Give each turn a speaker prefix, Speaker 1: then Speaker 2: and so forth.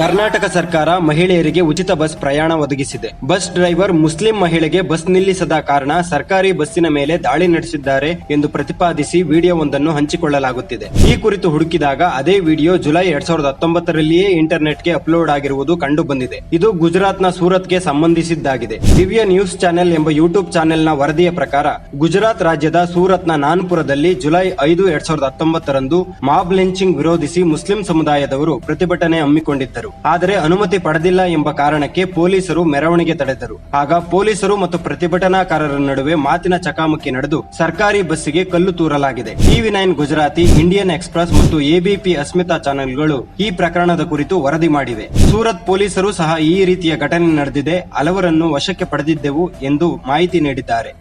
Speaker 1: ಕರ್ನಾಟಕ ಸರ್ಕಾರ ಮಹಿಳೆಯರಿಗೆ ಉಚಿತ ಬಸ್ ಪ್ರಯಾಣ ಒದಗಿಸಿದೆ. ಬಸ್ ಡ್ರೈವರ್ ಮುಸ್ಲಿಂ ಮಹಿಳೆಗೆ ಬಸ್ ನಿಲ್ಲಿಸದ ಕಾರಣ ಸರ್ಕಾರಿ ಬಸ್ಸಿನ ಮೇಲೆ ದಾಳಿ ನಡೆಸಿದ್ದಾರೆ ಎಂದು ಪ್ರತಿಪಾದಿಸಿ ವಿಡಿಯೋವೊಂದನ್ನು ಹಂಚಿಕೊಳ್ಳಲಾಗುತ್ತಿದೆ. ಈ ಕುರಿತು ಹುಡುಕಿದಾಗ ಅದೇ ವಿಡಿಯೋ ಜುಲೈ ಎರಡ್ ಸಾವಿರದ ಹತ್ತೊಂಬತ್ತರಲ್ಲಿಯೇ ಇಂಟರ್ನೆಟ್ಗೆ ಅಪ್ಲೋಡ್ ಆಗಿರುವುದು ಕಂಡು ಬಂದಿದೆ ಇದು ಗುಜರಾತ್ನ ಸೂರತ್ಗೆ ಸಂಬಂಧಿಸಿದ್ದಾಗಿದೆ. ದಿವ್ಯ ನ್ಯೂಸ್ ಚಾನೆಲ್ ಎಂಬ ಯೂಟ್ಯೂಬ್ ಚಾನೆಲ್ನ ವರದಿಯ ಪ್ರಕಾರ, ಗುಜರಾತ್ ರಾಜ್ಯದ ಸೂರತ್ನ ನಾನ್ಪುರದಲ್ಲಿ ಜುಲೈ ಐದು ಎರಡ್ ಸಾವಿರದ ಹತ್ತೊಂಬತ್ತರಂದು ಮಾಬ್ ಲಿಂಚಿಂಗ್ ವಿರೋಧಿಸಿ ಮುಸ್ಲಿಂ ಸಮುದಾಯದವರು ಪ್ರತಿಭಟನೆ ಹಮ್ಮಿಕೊಂಡಿದ್ದರು. ಆದರೆ ಅನುಮತಿ ಪಡೆದಿಲ್ಲ ಎಂಬ ಕಾರಣಕ್ಕೆ ಪೊಲೀಸರು ಮೆರವಣಿಗೆ ತಡೆದರು. ಆಗ ಪೊಲೀಸರು ಮತ್ತು ಪ್ರತಿಭಟನಾಕಾರರ ನಡುವೆ ಮಾತಿನ ಚಕಾಮಕಿ ನಡೆದು ಸರ್ಕಾರಿ ಬಸ್ಸಿಗೆ ಕಲ್ಲು ತೂರಲಾಗಿದೆ. TV nine Gujarati, Indian Express ಮತ್ತು ಎಬಿಪಿ ಅಸ್ಮಿತಾ ಚಾನೆಲ್ಗಳು ಈ ಪ್ರಕರಣದ ಕುರಿತು ವರದಿ ಮಾಡಿವೆ. ಸೂರತ್ ಪೊಲೀಸರು ಸಹ ಈ ರೀತಿಯ ಘಟನೆ ನಡೆದಿದೆ, ಹಲವರನ್ನು ವಶಕ್ಕೆ ಪಡೆದಿದ್ದೆವು ಎಂದು ಮಾಹಿತಿ ನೀಡಿದ್ದಾರೆ.